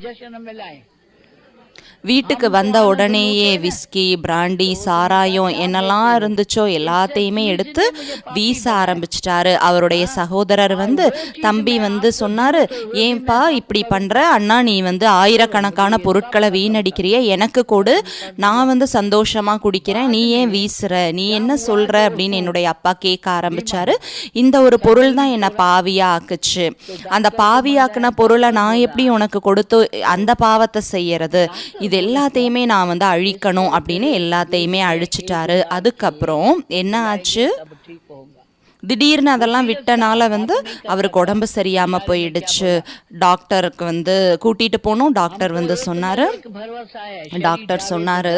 Just on my life. வீட்டுக்கு வந்த உடனேயே விஸ்கி பிராண்டி சாராயம் என்னெல்லாம் இருந்துச்சோ எல்லாத்தையுமே எடுத்து வீச ஆரம்பிச்சிட்டாரு. அவருடைய சகோதரர் வந்து தம்பி வந்து சொன்னாரு ஏன்பா இப்படி பண்ற? அண்ணா நீ வந்து ஆயிரக்கணக்கான பொருட்களை வீணடிக்கிறிய எனக்கு கொடு. நான் வந்து சந்தோஷமா குடிக்கிறேன். நீ ஏன் வீசுற? நீ என்ன சொல்ற? அப்படின்னு என்னுடைய அப்பா கேட்க ஆரம்பிச்சாரு. இந்த ஒரு பொருள் தான் என்னை பாவியா ஆக்குச்சு அந்த பாவியாக்குன பொருளை நான் எப்படி உனக்கு கொடுத்து அந்த பாவத்தை செய்யறது? இது எல்லாத்தையுமே நான் வந்து அழிக்கணும் அப்படின்னு எல்லாத்தையுமே அழிச்சிட்டாரு. அதுக்கப்புறம் என்ன ஆச்சு? திடீர்னு அதெல்லாம் விட்டனால வந்து அவருக்கு உடம்பு சரியாமல் போயிடுச்சு. டாக்டருக்கு வந்து கூட்டிகிட்டு போனோம். டாக்டர் வந்து சொன்னார். டாக்டர் சொன்னார்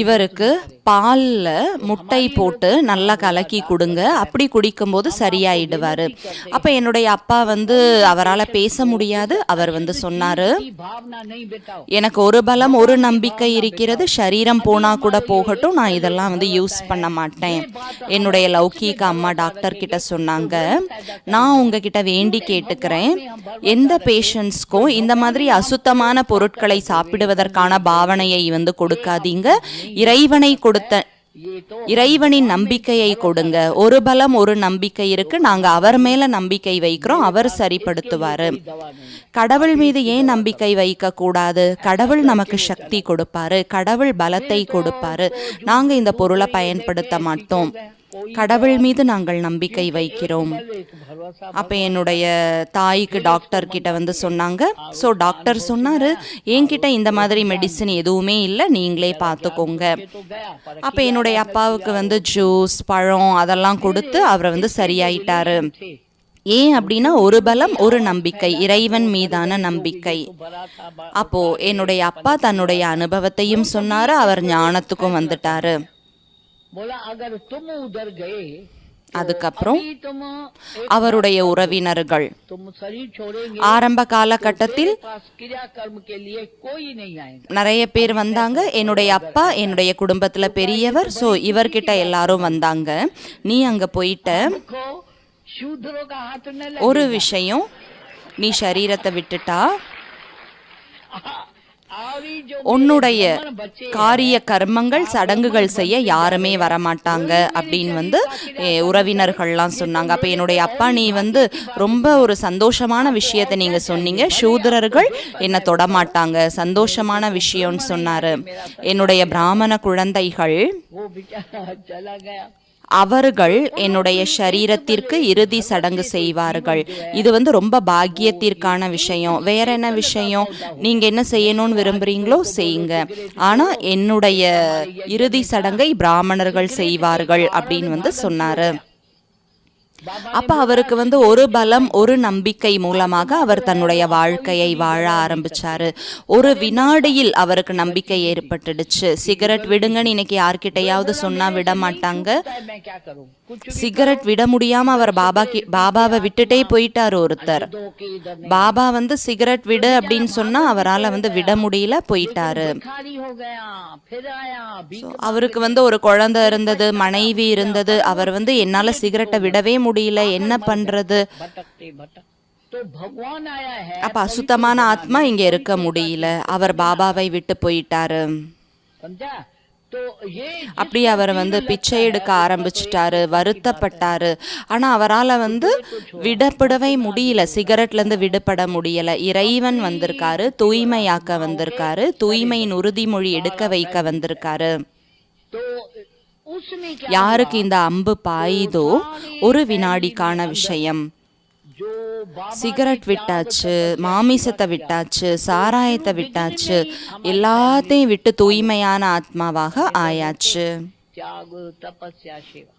இவருக்கு பாலில் முட்டை போட்டு நல்லா கலக்கி கொடுங்க. அப்படி குடிக்கும்போது சரியாயிடுவார். அப்போ என்னுடைய அப்பா வந்து அவரால் பேச முடியாது. அவர் வந்து சொன்னார் எனக்கு ஒரு பலம் ஒரு நம்பிக்கை இருக்கிறது. சரீரம் போனால் கூட போகட்டும். நான் இதெல்லாம் வந்து யூஸ் பண்ண மாட்டேன். என்னுடைய லௌகீக அம்மா டாக்டர் கிட்ட சொன்னாங்க நான் உங்ககிட்ட வேண்டி கேட்டுக்கிறேன். எந்த பேஷண்ட்ஸ்க்கும் இந்த மாதிரி அசுத்தமான பொருட்களை சாப்பிடுவதற்கான பாவனையை வந்து கொடுக்காதீங்க. இறைவனை கொடுத்த இறைவனின் நம்பிக்கையை கொடுங்க. ஒரு பலம் ஒரு நம்பிக்கை இருக்கு. நாங்க அவர் மேல நம்பிக்கை வைக்கிறோம். அவர் சரிப்படுத்துவாரு. கடவுள் மீது ஏன் நம்பிக்கை வைக்க கூடாது கடவுள் நமக்கு சக்தி கொடுப்பாரு. கடவுள் பலத்தை கொடுப்பாரு. நாங்க இந்த பொருளை பயன்படுத்த மாட்டோம். கடவுள் மீது நாங்கள் நம்பிக்கை வைக்கிறோம். அப்போ என்னுடைய தாய்க்கு டாக்டர் கிட்ட வந்து சொன்னாங்க. ஸோ டாக்டர் சொன்னார் என்கிட்ட இந்த மாதிரி மெடிசின் எதுவுமே இல்லை நீங்களே பார்த்துக்கோங்க அப்போ என்னுடைய அப்பாவுக்கு வந்து ஜூஸ் பழம் அதெல்லாம் கொடுத்து அவரை வந்து சரியாயிட்டாரு. ஏன் அப்படின்னா ஒரு பலம் ஒரு நம்பிக்கை இறைவன் மீதான நம்பிக்கை. அப்போ என்னுடைய அப்பா தன்னுடைய அனுபவத்தையும் சொன்னாரு அவர் ஞானத்துக்கும் வந்துட்டாரு. அதுக்கப்புறம் அவருடைய உறவினர்கள். ஆரம்ப காலகட்டத்தில் நிறைய பேர் வந்தாங்க. என்னுடைய அப்பா என்னுடைய குடும்பத்துல பெரியவர். சோ இவர்கிட்ட எல்லாரும் வந்தாங்க. நீ அங்க போயிட்ட. ஒரு விஷயம் நீ சரீரத்தை விட்டுட்டா? உன்னுடைய காரிய கர்மங்கள் சடங்குகள் செய்ய யாருமே வரமாட்டாங்க அப்படின்னு வந்து உறவினர்கள்லாம் சொன்னாங்க. அப்போ என்னுடைய அப்பா நீ வந்து ரொம்ப ஒரு சந்தோஷமான விஷயத்தை நீங்கள் சொன்னீங்க. சூதரர்கள் என்னை தொடமாட்டாங்க. சந்தோஷமான விஷயம்னு சொன்னார். என்னுடைய பிராமண குழந்தைகள் அவர்கள் என்னுடைய சரீரத்திற்கு இறுதி சடங்கு செய்வார்கள். இது வந்து ரொம்ப பாக்கியத்திற்கான விஷயம். வேற என்ன விஷயம்? நீங்க என்ன செய்யணும்னு விரும்புறீங்களோ செய்யுங்க. ஆனா என்னுடைய இறுதி சடங்கை பிராமணர்கள் செய்வார்கள் அப்படின்னு வந்து சொன்னாரு. அப்ப அவருக்கு வந்து ஒரு பலம் ஒரு நம்பிக்கை மூலமாக அவர் தன்னுடைய வாழ்க்கையை வாழ ஆரம்பிச்சாரு. ஒரு வினாடியில் அவருக்கு நம்பிக்கை ஏற்பட்டுடுச்சு. சிகரெட் விடுங்கன்னு இன்னைக்கு யார்கிட்டையாவது சொன்னா விட மாட்டாங்க. சிகரெட் விட முடியாம அவர் பாபா பாபாவை விட்டுட்டே போயிட்டார் ஒருத்தர். பாபா வந்து சிகரெட் விடு அப்படின்னு சொன்னா அவரால் வந்து விட முடியல போயிட்டாரு. அவருக்கு வந்து ஒரு குழந்தை இருந்தது மனைவி இருந்தது. அவர் வந்து என்னால சிகரெட்டை விடவே முடியும் முடியல என்ன பண்றது? அப்ப அசுத்தமான ஆத்மா இங்க இருக்க முடியல. அவர் பாபாவை விட்டு போயிட்டாரு. அப்படி அவர் வந்து பிச்சை எடுக்க ஆரம்பிச்சிட்டாரு வருத்தப்பட்டாரு. ஆனா அவரால வந்து விடப்படவே முடியல. சிகரெட்ல இருந்து விடுபட முடியல. இறைவன் வந்திருக்காரு தூய்மையாக்க வந்திருக்காரு தூய்மையின் உறுதிமொழி எடுக்க வைக்க வந்திருக்காரு. யாருக்கு இந்த அம்பு பாயுதோ ஒரு வினாடிக்கான விஷயம். சிகரெட் விட்டாச்சு மாமிசத்தை விட்டாச்சு சாராயத்தை விட்டாச்சு எல்லாத்தையும் விட்டு தூய்மையான ஆத்மாவாக ஆயாச்சு. தியாகு தபஸ்யா சிவா.